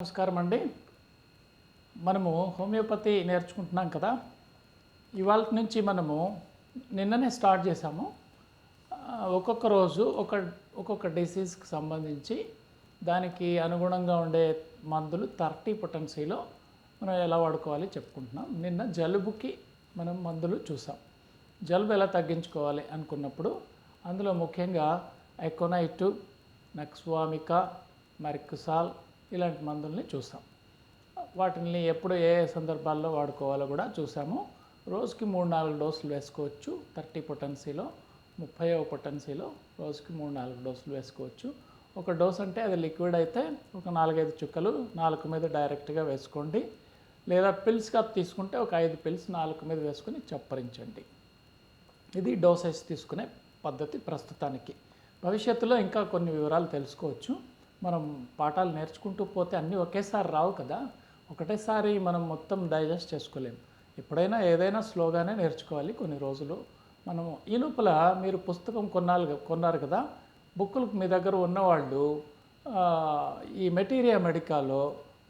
నమస్కారం అండి. మనము హోమియోపతి నేర్చుకుంటున్నాం కదా. ఇవాళ నుంచి మనము నిన్ననే స్టార్ట్ చేసాము ఒక్కొక్క రోజు ఒక ఒక్కొక్క డిసీజ్కి సంబంధించి దానికి అనుగుణంగా ఉండే మందులు థర్టీ పొటెన్సీలో మనం ఎలా వాడుకోవాలి చెప్పుకుంటున్నాం. నిన్న జలుబుకి మనం మందులు చూసాం. జలుబు ఎలా తగ్గించుకోవాలి అనుకున్నప్పుడు అందులో ముఖ్యంగా ఎకోనైటు నక్స్వామిక మెర్కుసాల్ ఇలాంటి మందుల్ని చూసాం వాటిని ఎప్పుడు ఏ ఏ సందర్భాల్లో వాడుకోవాలో కూడా చూసాము. రోజుకి మూడు నాలుగు డోసులు వేసుకోవచ్చు. థర్టీ పొటెన్సీలో ముప్పై పొటెన్సీలో రోజుకి మూడు నాలుగు డోసులు వేసుకోవచ్చు. ఒక డోస్ అంటే అది లిక్విడ్ అయితే ఒక నాలుగైదు చుక్కలు నాలుగు మీద డైరెక్ట్గా వేసుకోండి. లేదా పిల్స్గా తీసుకుంటే ఒక ఐదు పిల్స్ నాలుగు మీద వేసుకొని చప్పరించండి. ఇది డోసేజ్ తీసుకునే పద్ధతి ప్రస్తుతానికి. భవిష్యత్తులో ఇంకా కొన్ని వివరాలు తెలుసుకోవచ్చు. మనం పాఠాలు నేర్చుకుంటూ పోతే అన్నీ ఒకేసారి రావు కదా. ఒకటేసారి మనం మొత్తం డైజెస్ట్ చేసుకోలేం ఎప్పుడైనా ఏదైనా స్లోగానే నేర్చుకోవాలి. కొన్ని రోజులు మనము ఈ లోపల మీరు పుస్తకం కొన్నాళ్ళు కొన్నారు కదా. బుక్కులు మీ దగ్గర ఉన్నవాళ్ళు ఈ మెటీరియా మెడికాలో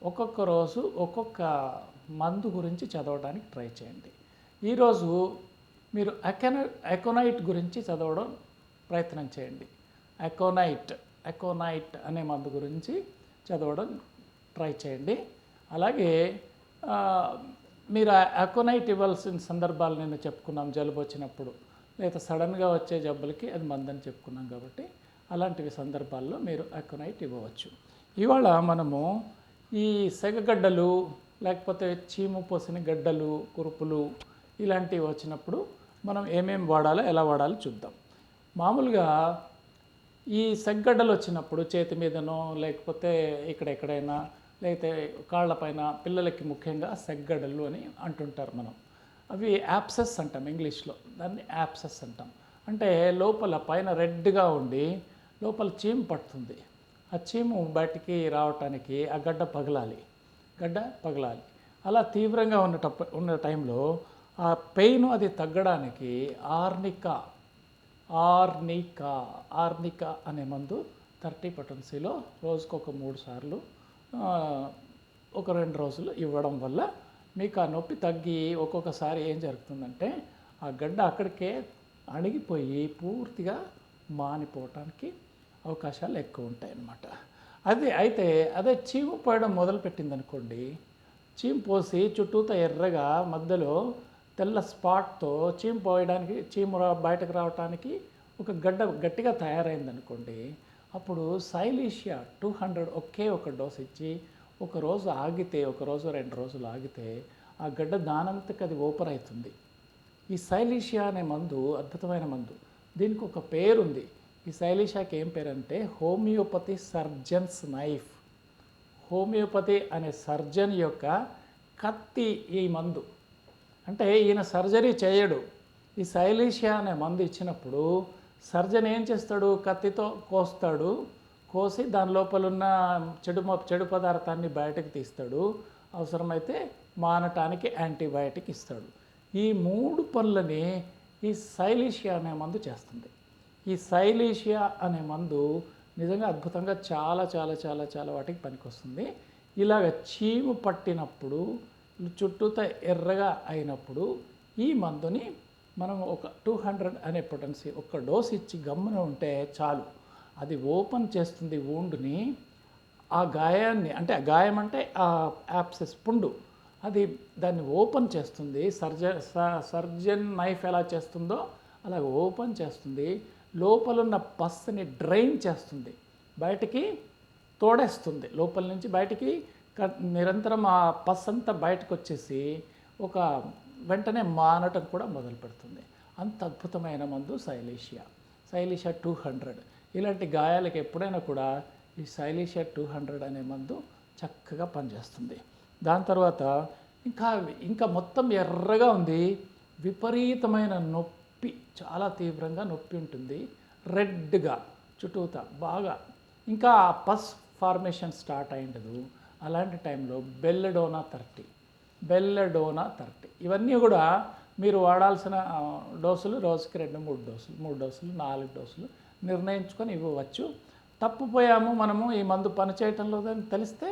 ఒక్కొక్క రోజు ఒక్కొక్క మందు గురించి చదవడానికి ట్రై చేయండి. ఈరోజు మీరు అకెన ఎకోనైట్ గురించి చదవడం ప్రయత్నం చేయండి. ఎకోనైట్ ఎకోనైట్ అనే మందు గురించి చదవడం ట్రై చేయండి. అలాగే మీరు ఆ ఎకోనైట్ ఇవ్వాల్సిన సందర్భాలు నేను చెప్పుకున్నాం జలుబు వచ్చినప్పుడు. లేదా సడన్గా వచ్చే జబ్బులకి అది మందని చెప్పుకున్నాం కాబట్టి అలాంటివి సందర్భాల్లో మీరు ఎకోనైట్ ఇవ్వవచ్చు. ఇవాళ మనము ఈ సెగగడ్డలు లేకపోతే చీము పోసిన గడ్డలు కురుపులు ఇలాంటివి వచ్చినప్పుడు మనం ఏమేమి వాడాలో ఎలా వాడాలో చూద్దాం. మామూలుగా ఈ సెగ్గడ్డలు వచ్చినప్పుడు చేతి మీదనో లేకపోతే ఇక్కడ ఎక్కడైనా లేకపోతే కాళ్ళపైన పిల్లలకి ముఖ్యంగా సెగ్గడలు అని అంటుంటారు మనం. అవి యాప్సెస్ అంటాం ఇంగ్లీష్లో. దాన్ని యాప్సెస్ అంటాం. అంటే లోపల పైన రెడ్గా ఉండి లోపల చీము పడుతుంది. ఆ చీము బయటికి రావటానికి ఆ గడ్డ పగలాలి. గడ్డ పగలాలి. అలా తీవ్రంగా ఉన్నటప్పు ఉన్న టైంలో ఆ పెయిన్ అది తగ్గడానికి ఆర్నికా ఆర్నికా ఆర్నికా అనే మందు థర్టీ పటన్సీలో రోజుకు ఒక మూడు సార్లు ఒక రెండు రోజులు ఇవ్వడం వల్ల మీకు ఆ నొప్పి తగ్గి ఒక్కొక్కసారి ఏం జరుగుతుందంటే ఆ గడ్డ అక్కడికే అణిగిపోయి పూర్తిగా మానిపోవటానికి అవకాశాలు ఎక్కువ ఉంటాయి అన్నమాట అదే అయితే అదే చీము పోయడం మొదలుపెట్టింది అనుకోండి చీము పోసి చుట్టూతా ఎర్రగా మధ్యలో తెల్ల స్పాట్తో చీము పోయడానికి చీము రా- బయటకు రావడానికి ఒక గడ్డ గట్టిగా తయారైంది అనుకోండి అప్పుడు సైలీషియా టూ హండ్రెడ్ ఒకే ఒక డోస్ ఇచ్చి ఒక రోజు ఆగితే ఒక రోజు రెండు రోజులు ఆగితే ఆ గడ్డ దానంతకు అది ఓపెన్ అవుతుంది ఈ సైలీషియా అనే మందు అద్భుతమైన మందు. దీనికి ఒక పేరు ఉంది ఈ సైలీషియాకి ఏం పేరు అంటే హోమియోపతి సర్జన్స్ నైఫ్. హోమియోపతి అనే సర్జన్ యొక్క కత్తి ఈ మందు. అంటే ఈయన సర్జరీ చేయడు. ఈ సైలీషియా అనే మందు ఇచ్చినప్పుడు సర్జన్ ఏం చేస్తాడు? కత్తితో కోస్తాడు. కోసి దాని లోపల ఉన్న చెడు చెడు పదార్థాన్ని బయటకు తీస్తాడు. అవసరమైతే మానటానికి యాంటీబయాటిక్ ఇస్తాడు. ఈ మూడు పనులని ఈ సైలీషియా అనే మందు చేస్తుంది. ఈ సైలీషియా అనే మందు నిజంగా అద్భుతంగా చాలా చాలా చాలా చాలా వాటికి పనికొస్తుంది. ఇలాగ చీము పట్టినప్పుడు చుట్టూత ఎర్రగా అయినప్పుడు ఈ మందుని మనం ఒక టూ హండ్రెడ్ అనే పొటెన్సీ ఒక డోస్ ఇచ్చి గమ్మున ఉంటే చాలు. అది ఓపెన్ చేస్తుంది wound-ని ఆ గాయాన్ని అంటే ఆ గాయం అంటే ఆ యాప్సెస్ పుండు అది దాన్ని ఓపెన్ చేస్తుంది. సర్జన్ స- సర్జన్ నైఫ్ ఎలా చేస్తుందో అలా ఓపెన్ చేస్తుంది. లోపలున్న పస్సుని డ్రైన్ చేస్తుంది. బయటికి తోడేస్తుంది. లోపల నుంచి బయటికి నిరంతరం ఆ పస్ అంతా బయటకు వచ్చేసి ఒక వెంటనే మానటం కూడా మొదలు పెడుతుంది అంత అద్భుతమైన మందు సైలేషియా. సైలేషియా టూ హండ్రెడ్. ఇలాంటి గాయాలకు ఎప్పుడైనా కూడా ఈ సైలేషియా టూ హండ్రెడ్ అనే మందు చక్కగా పనిచేస్తుంది. దాని తర్వాత ఇంకా ఇంకా మొత్తం ఎర్రగా ఉంది. విపరీతమైన నొప్పి చాలా తీవ్రంగా నొప్పి ఉంటుంది. రెడ్గా చుట్టూతా బాగా. ఇంకా ఆ పస్ ఫార్మేషన్ స్టార్ట్ అయ్యిండదు అలాంటి టైంలో బెల్లడోనా థర్టీ బెల్లడోనా థర్టీ. ఇవన్నీ కూడా మీరు వాడాల్సిన డోసులు రోజుకి రెండు మూడు డోసులు మూడు డోసులు నాలుగు డోసులు నిర్ణయించుకొని ఇవ్వవచ్చు. తప్పిపోయాము మనము ఈ మందు పనిచేయటంలో అని తెలిస్తే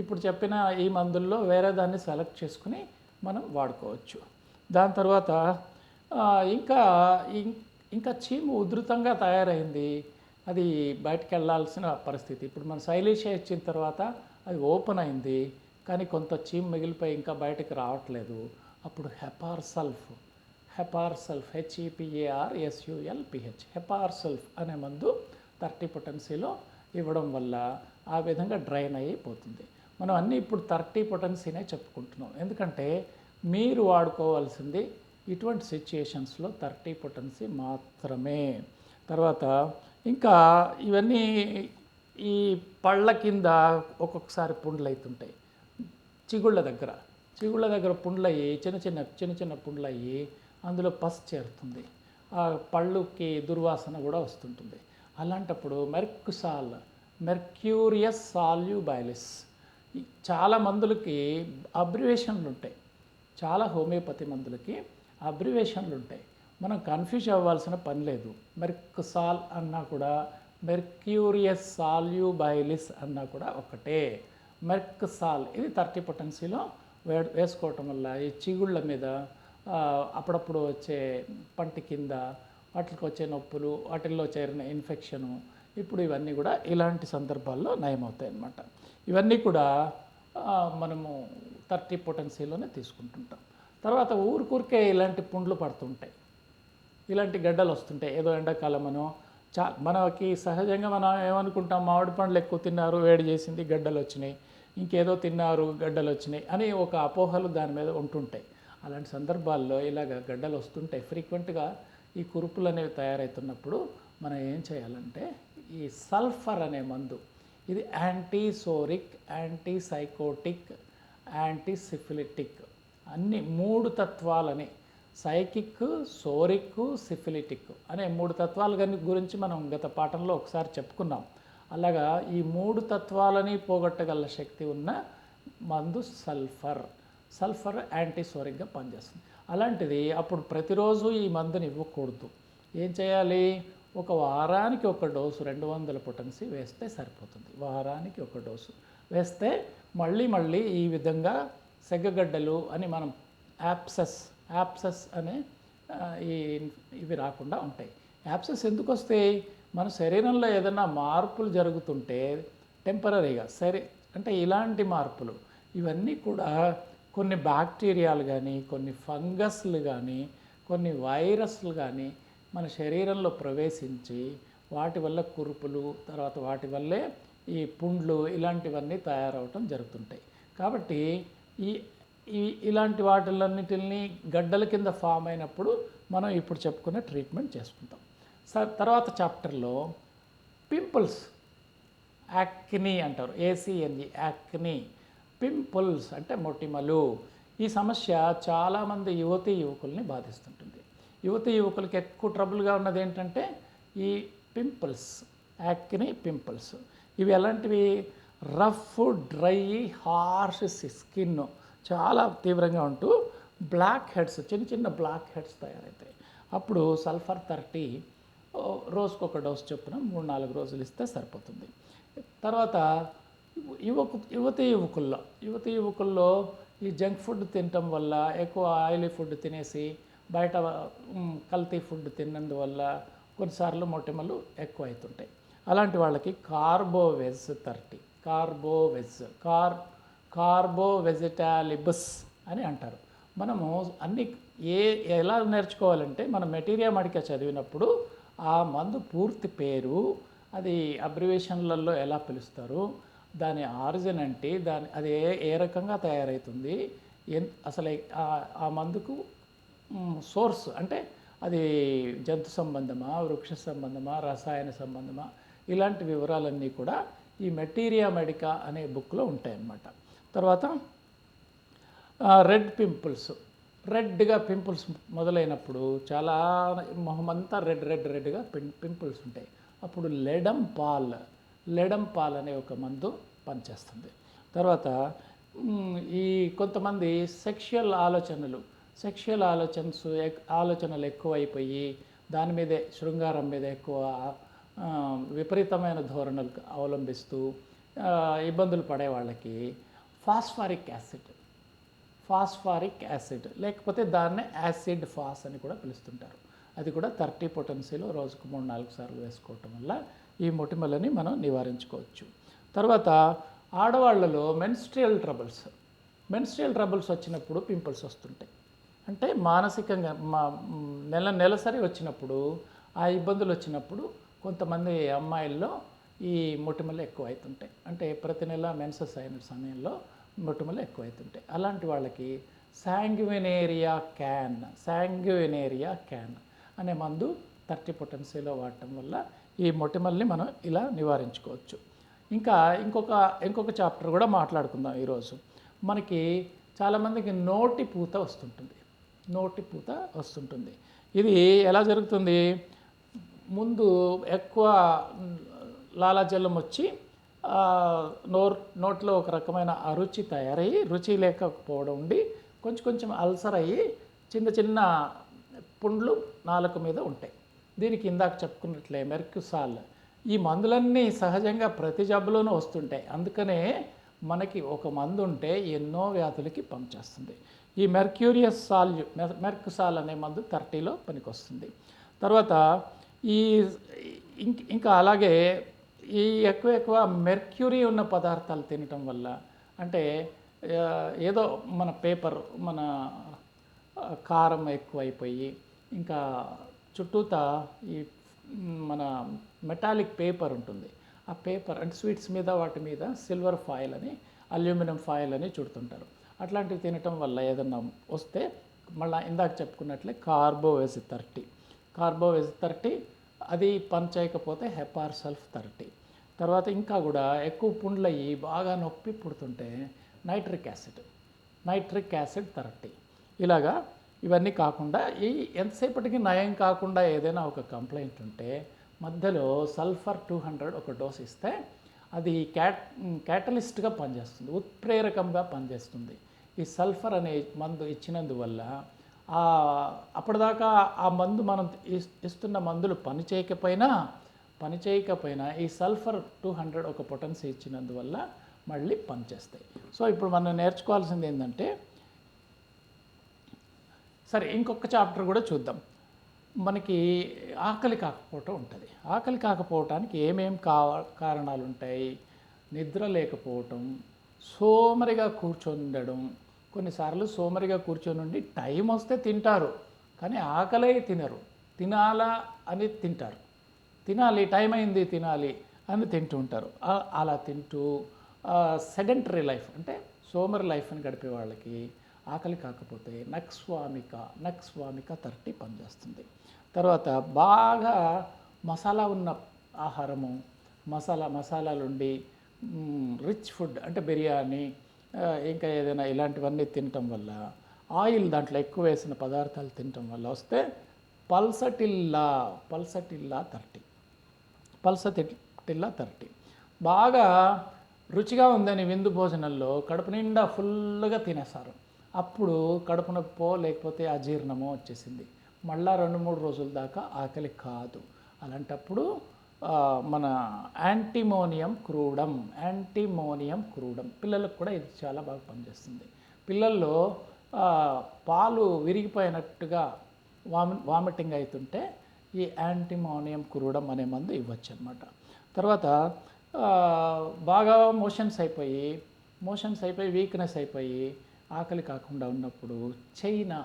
ఇప్పుడు చెప్పిన ఈ మందుల్లో వేరే దాన్ని సెలెక్ట్ చేసుకుని మనం వాడుకోవచ్చు. దాని తర్వాత ఇంకా ఇంకా చీము ఉధృతంగా తయారైంది. అది బయటకు వెళ్ళాల్సిన పరిస్థితి. ఇప్పుడు మన శైలేష ఇచ్చిన తర్వాత అది ఓపెన్ అయింది కానీ కొంత చీమ్ మిగిలిపోయి ఇంకా బయటకు రావట్లేదు. అప్పుడు హెపార్ సల్ఫ్ హెపార్ సల్ఫ్ హెచ్ఈపిఏఆర్ ఎస్యుఎల్ పిహెచ్ హెపార్ సల్ఫ్ అనే మందు థర్టీ పొటెన్సీలో ఇవ్వడం వల్ల ఆ విధంగా డ్రైన్ అయిపోతుంది మనం అన్నీ ఇప్పుడు థర్టీ పొటెన్సీనే చెప్పుకుంటున్నాం. ఎందుకంటే మీరు వాడుకోవాల్సింది ఇటువంటి సిచ్యుయేషన్స్లో థర్టీ పొటెన్సీ మాత్రమే. తర్వాత ఇంకా ఇవన్నీ ఈ పళ్ళ కింద ఒక్కొక్కసారి పుండ్లు అవుతుంటాయి చిగుళ్ళ దగ్గర. చిగుళ్ళ దగ్గర పుండ్లు అయ్యి చిన్న చిన్న చిన్న చిన్న పుండ్లు అయ్యి అందులో పసు చేరుతుంది. ఆ పళ్ళుకి దుర్వాసన కూడా వస్తుంటుంది. అలాంటప్పుడు మెర్క్సాల్ మెర్క్యూరియస్ సాల్యూబైలిస్ చాలా మందులకి అబ్రివేషన్లు ఉంటాయి చాలా హోమియోపతి మందులకి అబ్రివేషన్లు ఉంటాయి మనం కన్ఫ్యూజ్ అవ్వాల్సిన పని లేదు. మెర్క్సాల్ అన్నా కూడా మెర్క్యూరియస్ సాల్యూబైలిస్ అన్నా కూడా ఒకటే. మెర్క్ సాల్ ఇది థర్టీ పొటెన్సీలో వే వేసుకోవటం వల్ల ఈ చిగుళ్ళ మీద అప్పుడప్పుడు వచ్చే పంటి కింద వాటికి వచ్చే నొప్పులు వాటిల్లో చేరిన ఇన్ఫెక్షను ఇప్పుడు ఇవన్నీ కూడా ఇలాంటి సందర్భాల్లో నయమవుతాయి అన్నమాట. ఇవన్నీ కూడా మనము థర్టీ పొటెన్సీలోనే తీసుకుంటుంటాం. తర్వాత ఊరికూరికే ఇలాంటి పుండ్లు పడుతుంటాయి. ఇలాంటి గడ్డలు వస్తుంటాయి. ఏదో ఎండాకాలమనో చా మనకి సహజంగా మనం ఏమనుకుంటాం మామిడి పండ్లు ఎక్కువ తిన్నారు వేడి చేసింది గడ్డలు వచ్చినాయి ఇంకేదో తిన్నారు గడ్డలు వచ్చినాయి అని ఒక అపోహలు దాని మీద ఉంటుంటాయి. అలాంటి సందర్భాల్లో ఇలాగ గడ్డలు వస్తుంటాయి. ఫ్రీక్వెంట్గా ఈ కురుపులు అనేవి తయారవుతున్నప్పుడు మనం ఏం చేయాలంటే ఈ సల్ఫర్ అనే మందు ఇది యాంటీసోరిక్ యాంటీసైకోటిక్ యాంటీసిఫిలిటిక్ అన్ని మూడు తత్వాలని సైకిక్ సోరిక్ సిఫిలిటిక్ అనే మూడు తత్వాల గని- గురించి మనం గత పాఠంలో ఒకసారి చెప్పుకున్నాం. అలాగా ఈ మూడు తత్వాలని పోగొట్టగల శక్తి ఉన్న మందు సల్ఫర్. సల్ఫర్ యాంటీసోరిక్గా పనిచేస్తుంది. అలాంటిది అప్పుడు ప్రతిరోజు ఈ మందుని ఇవ్వకూడదు. ఏం చేయాలి? ఒక వారానికి ఒక డోసు రెండు వందల పొటెన్సీ వేస్తే సరిపోతుంది. వారానికి ఒక డోసు వేస్తే మళ్ళీ మళ్ళీ ఈ విధంగా సెగ్గగడ్డలు అని మనం యాప్సెస్ యాప్సెస్ అనే ఈ ఇవి రాకుండా ఉంటాయి. యాప్సెస్ ఎందుకు వస్తాయి మన శరీరంలో ఏదైనా మార్పులు జరుగుతుంటే టెంపరీగా సరే అంటే ఇలాంటి మార్పులు ఇవన్నీ కూడా కొన్ని బ్యాక్టీరియాలు కానీ కొన్ని ఫంగస్లు కానీ కొన్ని వైరస్లు కానీ మన శరీరంలో ప్రవేశించి వాటి వల్ల కురుపులు తర్వాత వాటి వల్లే ఈ పుండ్లు ఇలాంటివన్నీ తయారవటం జరుగుతుంటాయి. కాబట్టి ఈ ఈ ఇలాంటి వాటిలన్నిటిని గడ్డల కింద ఫామ్ అయినప్పుడు మనం ఇప్పుడు చెప్పుకునే ట్రీట్మెంట్ చేసుకుంటాం. స- తర్వాత చాప్టర్లో పింపుల్స్ యాక్ని అంటారు. ఏసీఎన్జి యాక్ని పింపుల్స్ అంటే మొటిమలు. ఈ సమస్య చాలామంది యువతి యువకుల్ని బాధిస్తుంటుంది. యువతి యువకులకి ఎక్కువ ట్రబుల్గా ఉన్నది ఏంటంటే ఈ పింపుల్స్ యాక్ని పింపుల్స్. ఇవి ఎలాంటివి? Rough dry harsh skin. చాలా తీవ్రంగా ఉంటూ బ్లాక్ హెడ్స్ చిన్న చిన్న బ్లాక్ హెడ్స్ తయారవుతాయి అప్పుడు సల్ఫర్ థర్టీ రోజుకు ఒక డోస్ చొప్పున మూడు నాలుగు రోజులు ఇస్తే సరిపోతుంది. తర్వాత యువకు యువతి యువకుల్లో యువతి యువకుల్లో ఈ జంక్ ఫుడ్ తినటం వల్ల ఎక్కువ ఆయిలీ ఫుడ్ తినేసి బయట కల్తీ ఫుడ్ తిన్నందువల్ల కొన్నిసార్లు మొటిమలు ఎక్కువ అవుతుంటాయి అలాంటి వాళ్ళకి carbo veg thirty carbo veg car carbo వెజిటాలిబస్ అని అంటారు. మనము అన్ని ఏ ఎలా నేర్చుకోవాలంటే మనం మెటీరియా మడిక చదివినప్పుడు ఆ మందు పూర్తి పేరు అది అబ్రివేషన్లలో ఎలా పిలుస్తారు దాని ఆరిజిన్ అంటే దాని అది ఏ ఏ రకంగా తయారవుతుంది ఎన్ అసలు ఆ- ఆ మందుకు సోర్స్ అంటే అది జంతు సంబంధమా వృక్ష సంబంధమా రసాయన సంబంధమా ఇలాంటి వివరాలన్నీ కూడా ఈ మెటీరియా మెడికా అనే బుక్లో ఉంటాయన్నమాట. తర్వాత రెడ్ పింపుల్స్. రెడ్గా పింపుల్స్ మొదలైనప్పుడు చాలా మొహం అంతా రెడ్ రెడ్ రెడ్గా పింపుల్స్ ఉంటాయి. అప్పుడు లెడమ్ పాల్ లెడమ్ పాల్ అనే ఒక మందు పనిచేస్తుంది. తర్వాత ఈ కొంతమంది సెక్షువల్ ఆలోచనలు సెక్షువల్ ఆలోచన్స్ ఎక్- ఆలోచనలు ఎక్కువైపోయి దాని మీదే శృంగారం మీద ఎక్కువ విపరీతమైన ధోరణులు అవలంబిస్తూ ఇబ్బందులు పడే వాళ్ళకి ఫాస్ఫారిక్ యాసిడ్. Phosphoric acid. లేకపోతే దాన్నే యాసిడ్ ఫాస్ అని కూడా పిలుస్తుంటారు. అది కూడా థర్టీ పొటెన్సీలో రోజుకు మూడు నాలుగు సార్లు వేసుకోవటం వల్ల ఈ మొటిమలని మనం నివారించుకోవచ్చు. తర్వాత ఆడవాళ్ళలో మెన్స్ట్రియల్ ట్రబుల్స్. మెన్స్ట్రియల్ ట్రబుల్స్ వచ్చినప్పుడు పింపుల్స్ వస్తుంటాయి. అంటే మానసికంగా మా నెల నెలసరి వచ్చినప్పుడు ఆ ఇబ్బందులు వచ్చినప్పుడు కొంతమంది అమ్మాయిల్లో ఈ మొటిమలు ఎక్కువ అవుతుంటాయి అంటే ప్రతి నెల మెన్సెస్ అయిన సమయంలో మొటిమలు ఎక్కువ అవుతుంటాయి అలాంటి వాళ్ళకి శాంగ్యువెనేరియా క్యాన్ శాంగ్యువెనేరియా క్యాన్ అనే మందు థర్టీ పొటెన్సీలో వాడటం వల్ల ఈ మొటిమల్ని మనం ఇలా నివారించుకోవచ్చు. ఇంకా ఇంకొక ఇంకొక చాప్టర్ కూడా మాట్లాడుకుందాం ఈరోజు. మనకి చాలామందికి నోటి పూత వస్తుంటుంది. నోటి పూత వస్తుంటుంది. ఇది ఎలా జరుగుతుంది? ముందు ఎక్కువ లాలాజలం వచ్చి నోర్ నోట్లో ఒక రకమైన అరుచి తయారయ్యి రుచి లేకపోవడం ఉండి కొంచెం కొంచెం అల్సర్ అయ్యి చిన్న చిన్న పుండ్లు నాలుక మీద ఉంటాయి. దీనికి ఇందాక చెప్పుకున్నట్లే మెర్క్యుసాల్. ఈ మందులన్నీ సహజంగా ప్రతి జబ్బులోనూ వస్తుంటాయి. అందుకనే మనకి ఒక మందు ఉంటే ఎన్నో వ్యాధులకి పనిచేస్తుంది ఈ మెర్క్యూరియస్ సాల్ మెర్క్యుసాల్ అనే మందు థర్టీలో పనికొస్తుంది. తర్వాత ఈ ఇంక్ ఇంకా అలాగే ఈ ఎక్కువ ఎక్కువ మెర్క్యూరీ ఉన్న పదార్థాలు తినటం వల్ల అంటే ఏదో మన పేపర్ మన కారం ఎక్కువైపోయి ఇంకా చుట్టూతా ఈ మన మెటాలిక్ పేపర్ ఉంటుంది. ఆ పేపర్ అంటే స్వీట్స్ మీద వాటి మీద సిల్వర్ ఫాయిల్ అని అల్యూమినియం ఫాయిల్ అని చుడుతుంటారు. అట్లాంటివి తినటం వల్ల ఏదన్నా వస్తే మళ్ళీ ఇందాక చెప్పుకున్నట్లే కార్బోవేజ్ థర్టీ. కార్బోవేజ్ థర్టీ అది పని చేయకపోతే హెపార్ సల్ఫ్ థర్టీ. తర్వాత ఇంకా కూడా ఎక్కువ పుండ్లు అయ్యి బాగా నొప్పి పుడుతుంటే nitric acid nitric acid thirty. ఇలాగా ఇవన్నీ కాకుండా ఈ ఎంతసేపటికి నయం కాకుండా ఏదైనా ఒక కంప్లైంట్ ఉంటే మధ్యలో సల్ఫర్ టూ హండ్రెడ్ ఒక డోస్ ఇస్తే అది క్యాట్ క్యాటలిస్ట్గా పనిచేస్తుంది ఉత్ప్రేరకంగా పనిచేస్తుంది. ఈ సల్ఫర్ అనే మందు ఇచ్చినందువల్ల వల్ల అప్పటిదాకా ఆ మందు మనం ఇస్తున్న మందులు పని చేయకపోయినా పని చేయకపోయినా ఈ సల్ఫర్ టూ హండ్రెడ్ ఒక పొటెన్సీ ఇచ్చినందువల్ల మళ్ళీ పనిచేస్తాయి. సో ఇప్పుడు మనం నేర్చుకోవాల్సింది ఏంటంటే సరే ఇంకొక చాప్టర్ కూడా చూద్దాం. మనకి ఆకలి కాకపోవటం ఉంటుంది. ఆకలి కాకపోవటానికి ఏమేం కా కారణాలు ఉంటాయి నిద్ర లేకపోవటం సోమరిగా కూర్చొండడం కొన్నిసార్లు సోమరిగా కూర్చొనిండి టైం వస్తే తింటారు కానీ ఆకలే తినరు. తినాలా అని తింటారు. తినాలి టైం అయింది తినాలి అని తింటూ ఉంటారు. అలా తింటూ సెడెంటరీ లైఫ్ అంటే సోమరి లైఫ్ని గడిపే వాళ్ళకి ఆకలి కాకపోతే నక్స్వామిక నక్స్వామిక థర్టీ పనిచేస్తుంది. తర్వాత బాగా మసాలా ఉన్న ఆహారము మసాలా మసాలాలుండి రిచ్ ఫుడ్ అంటే బిర్యానీ ఇంకా ఏదైనా ఇలాంటివన్నీ తినటం వల్ల ఆయిల్ దాంట్లో ఎక్కువ వేసిన పదార్థాలు తినటం వల్ల వస్తే pulsatilla pulsatilla thirty. Pulsatilla thirty. బాగా రుచిగా ఉందని విందు భోజనంలో కడుపు నిండా ఫుల్గా తినేసారు అప్పుడు కడుపు నొప్పో లేకపోతే అజీర్ణమో వచ్చేసింది. మళ్ళా రెండు మూడు రోజుల దాకా ఆకలి కాదు. అలాంటప్పుడు మన యాంటీమోనియం క్రూడం యాంటీమోనియం క్రూడం. పిల్లలకు కూడా ఇది చాలా బాగా పనిచేస్తుంది. పిల్లల్లో పాలు విరిగిపోయినట్టుగా వామి వామిటింగ్ అవుతుంటే ఈ యాంటీమోనియం క్రూడం అనే మందు ఇవ్వచ్చు అనమాట తర్వాత బాగా మోషన్స్ అయిపోయి మోషన్స్ అయిపోయి వీక్నెస్ అయిపోయి ఆకలి కాకుండా ఉన్నప్పుడు చైనా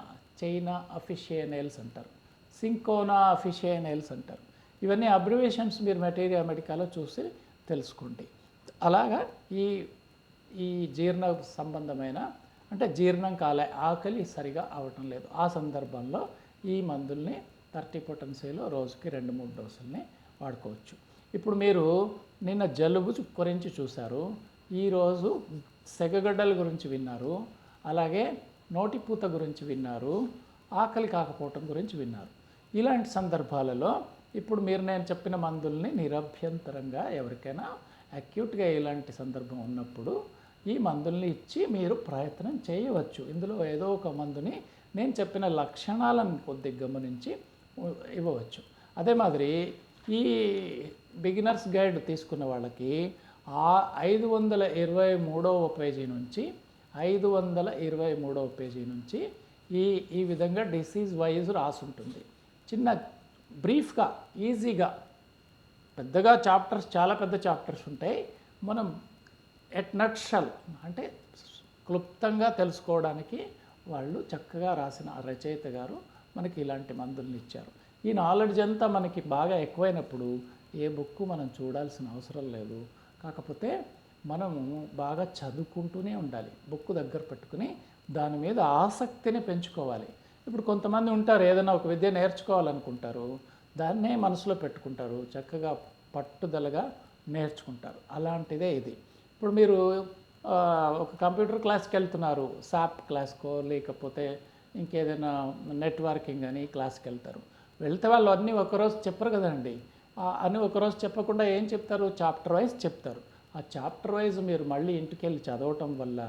చైనా అఫిషియనైల్స్ అంటారు. సింకోనా అఫిషియనైల్స్ అంటారు. ఇవన్నీ అబ్రివేషన్స్ మీరు మెటీరియా మెడికాలో చూసి తెలుసుకోండి. అలాగా ఈ ఈ జీర్ణ సంబంధమైన అంటే జీర్ణం కాలే ఆకలి సరిగా అవటం లేదు. ఆ సందర్భంలో ఈ మందుల్ని థర్టీ పొటెన్సీలో రోజుకి రెండు మూడు డోసుల్ని వాడుకోవచ్చు. ఇప్పుడు మీరు నిన్న జలుబు గురించి చూశారు. ఈరోజు సెగగడ్డల గురించి విన్నారు. అలాగే నోటిపూత గురించి విన్నారు. ఆకలి కాకపోవటం గురించి విన్నారు. ఇలాంటి సందర్భాలలో ఇప్పుడు మీరు నేను చెప్పిన మందుల్ని నిరభ్యంతరంగా ఎవరికైనా అక్యూట్గా ఇలాంటి సందర్భం ఉన్నప్పుడు ఈ మందుల్ని ఇచ్చి మీరు ప్రయత్నం చేయవచ్చు. ఇందులో ఏదో ఒక మందుని నేను చెప్పిన లక్షణాలను కొద్దిగా గమనించి ఇవ్వవచ్చు. అదే మాదిరి ఈ బిగినర్స్ గైడ్ తీసుకున్న వాళ్ళకి ఆ ఐదు వందల ఇరవై మూడవ పేజీ నుంచి ఐదు వందల ఇరవై మూడవ పేజీ నుంచి ఈ ఈ విధంగా డిసీజ్ వైజ్ రాసుంటుంది. చిన్న బ్రీఫ్గా ఈజీగా పెద్దగా చాప్టర్స్ చాలా పెద్ద చాప్టర్స్ ఉంటాయి మనం ఎట్ నట్షల్ అంటే క్లుప్తంగా తెలుసుకోవడానికి వాళ్ళు చక్కగా రాసిన రచయిత గారు మనకి ఇలాంటి మందుల్ని ఇచ్చారు. ఈ నాలెడ్జ్ అంతా మనకి బాగా ఎక్కువైనప్పుడు ఏ బుక్ మనం చూడాల్సిన అవసరం లేదు. కాకపోతే మనము బాగా చదువుకుంటూనే ఉండాలి. బుక్ దగ్గర పెట్టుకుని దాని మీద ఆసక్తిని పెంచుకోవాలి. ఇప్పుడు కొంతమంది ఉంటారు ఏదైనా ఒక విద్య నేర్చుకోవాలనుకుంటారు దాన్నే మనసులో పెట్టుకుంటారు చక్కగా పట్టుదలగా నేర్చుకుంటారు. అలాంటిదే ఇది. ఇప్పుడు మీరు ఒక కంప్యూటర్ క్లాస్కి వెళ్తున్నారు సాప్ క్లాస్కో లేకపోతే ఇంకేదైనా నెట్వర్కింగ్ అని క్లాస్కి వెళ్తారు. వెళ్తే వాళ్ళు అన్నీ ఒకరోజు చెప్పరు కదండి. అని ఒకరోజు చెప్పకుండా ఏం చెప్తారు? చాప్టర్ వైజ్ చెప్తారు. ఆ చాప్టర్ వైజ్ మీరు మళ్ళీ ఇంటికి వెళ్ళి చదవటం వల్ల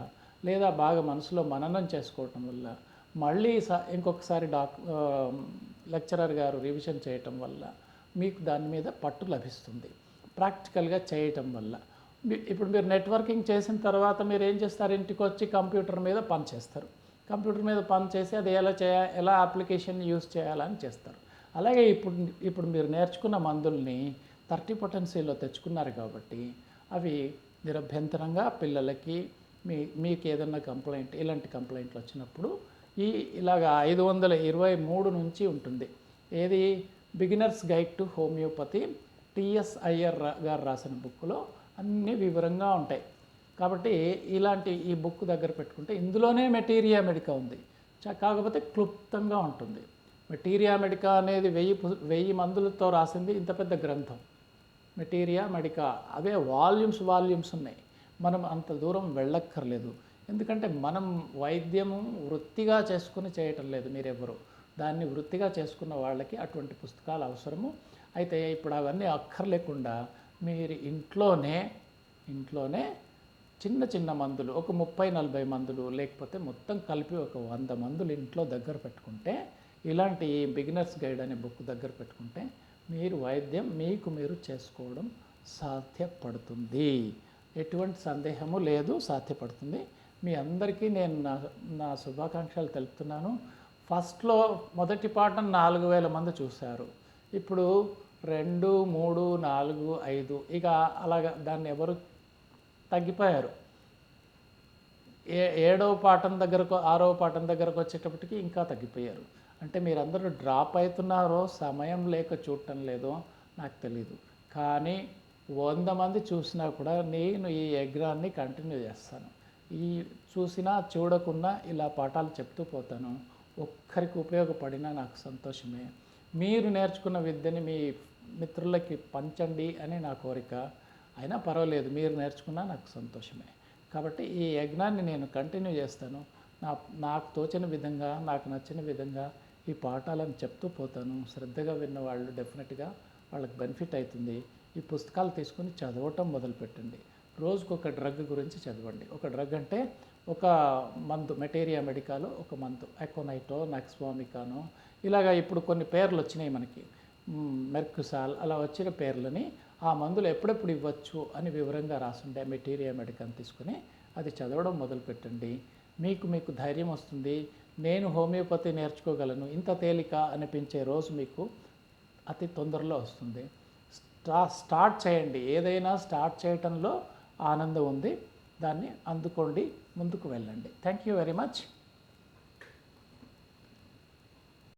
లేదా బాగా మనసులో మననం చేసుకోవటం వల్ల మళ్ళీ స- ఇంకొకసారి డాక్ లెక్చరర్ గారు రివిజన్ చేయటం వల్ల మీకు దాని మీద పట్టు లభిస్తుంది. ప్రాక్టికల్గా చేయటం వల్ల. మీ- ఇప్పుడు మీరు నెట్వర్కింగ్ చేసిన తర్వాత మీరు ఏం చేస్తారు? ఇంటికి వచ్చి కంప్యూటర్ మీద పని చేస్తారు. కంప్యూటర్ మీద పని చేసి అది ఎలా చేయాలి ఎలా అప్లికేషన్ యూస్ చేయాలని చేస్తారు. అలాగే ఇప్పుడు ఇప్పుడు మీరు నేర్చుకున్న మందుల్ని థర్టీ పొటెన్సీలో తెచ్చుకున్నారు కాబట్టి అవి నిరభ్యంతరంగా పిల్లలకి మీ మీకు ఏదన్నా కంప్లైంట్ ఇలాంటి కంప్లైంట్లు వచ్చినప్పుడు ఈ ఇలాగ ఐదు వందల ఇరవై మూడు నుంచి ఉంటుంది. ఏది? Beginners guide to homeopathy TS Iyer గారు రాసిన బుక్లో అన్నీ వివరంగా ఉంటాయి. కాబట్టి ఇలాంటి ఈ బుక్ దగ్గర పెట్టుకుంటే ఇందులోనే మెటీరియా మెడికా ఉంది. చ- కాకపోతే క్లుప్తంగా ఉంటుంది. మెటీరియా మెడికా అనేది వెయ్యి వెయ్యి మందులతో రాసింది ఇంత పెద్ద గ్రంథం. మెటీరియా మెడికా అవే వాల్యూమ్స్ వాల్యూమ్స్ ఉన్నాయి. మనం అంత దూరం వెళ్ళక్కర్లేదు. ఎందుకంటే మనం వైద్యము వృత్తిగా చేసుకుని చేయటం లేదు మీరెవరు దాన్ని వృత్తిగా చేసుకున్న వాళ్ళకి అటువంటి పుస్తకాలు అవసరము. అయితే ఇప్పుడు అవన్నీ అక్కర్లేకుండా మీరు ఇంట్లోనే ఇంట్లోనే చిన్న చిన్న మందులు ఒక ముప్పై నలభై మందులు లేకపోతే మొత్తం కలిపి ఒక వంద మందులు ఇంట్లో దగ్గర పెట్టుకుంటే ఇలాంటి బిగినర్స్ గైడ్ అనే బుక్ దగ్గర పెట్టుకుంటే మీరు వైద్యం మీకు మీరు చేసుకోవడం సాధ్యపడుతుంది. ఎటువంటి సందేహము లేదు సాధ్యపడుతుంది. మీ అందరికీ నేను నా నా శుభాకాంక్షలు తెలుపుతున్నాను. ఫస్ట్లో మొదటి పాఠం నాలుగు వేల మంది చూశారు. ఇప్పుడు రెండు మూడు నాలుగు ఐదు ఇక అలాగ దాన్ని ఎవరు తగ్గిపోయారు? ఏ ఏడవ పాఠం దగ్గరకు ఆరవ పాఠం దగ్గరకు వచ్చేటప్పటికి ఇంకా తగ్గిపోయారు. అంటే మీరందరూ డ్రాప్ అవుతున్నారో సమయం లేక చూడటం లేదో నాకు తెలియదు కానీ వంద మంది చూసినా కూడా నేను ఈ యజ్ఞాన్ని కంటిన్యూ చేస్తాను. ఈ చూసినా చూడకున్నా ఇలా పాఠాలు చెప్తూ పోతాను. ఒక్కరికి ఉపయోగపడినా నాకు సంతోషమే. మీరు నేర్చుకున్న విద్యని మీ మిత్రులకి పంచండి అని నా కోరిక. అయినా పర్వాలేదు మీరు నేర్చుకున్నా నాకు సంతోషమే. కాబట్టి ఈ యజ్ఞాన్ని నేను కంటిన్యూ చేస్తాను. నా నాకు తోచిన విధంగా నాకు నచ్చిన విధంగా ఈ పాఠాలను చెప్తూ పోతాను. శ్రద్ధగా విన్న వాళ్ళు డెఫినెట్గా వాళ్ళకి బెనిఫిట్ అవుతుంది. ఈ పుస్తకాలు తీసుకొని చదవటం మొదలుపెట్టండి. రోజుకు ఒక డ్రగ్ గురించి చదవండి. ఒక డ్రగ్ అంటే ఒక మందు మెటీరియా మెడికాలో ఒక మందు. ఎకోనైటో నాక్స్వామికానో ఇలాగా ఇప్పుడు కొన్ని పేర్లు వచ్చినాయి మనకి. మెర్క్సాల్ మెర్కుసాల్ అలా వచ్చిన పేర్లని ఆ మందులు ఎప్పుడెప్పుడు ఇవ్వచ్చు అని వివరంగా రాసుండే మెటీరియా మెడికన్ తీసుకుని అది చదవడం మొదలుపెట్టండి. మీకు మీకు ధైర్యం వస్తుంది. నేను హోమియోపతి నేర్చుకోగలను. ఇంత తేలిక అనిపించే రోజు మీకు అతి తొందరలో వస్తుంది. స్టా స్టార్ట్ చేయండి. ఏదైనా స్టార్ట్ చేయటంలో ఆనందం ఉంది. దాన్ని అందుకోండి ముందుకు వెళ్ళండి. Thank you very much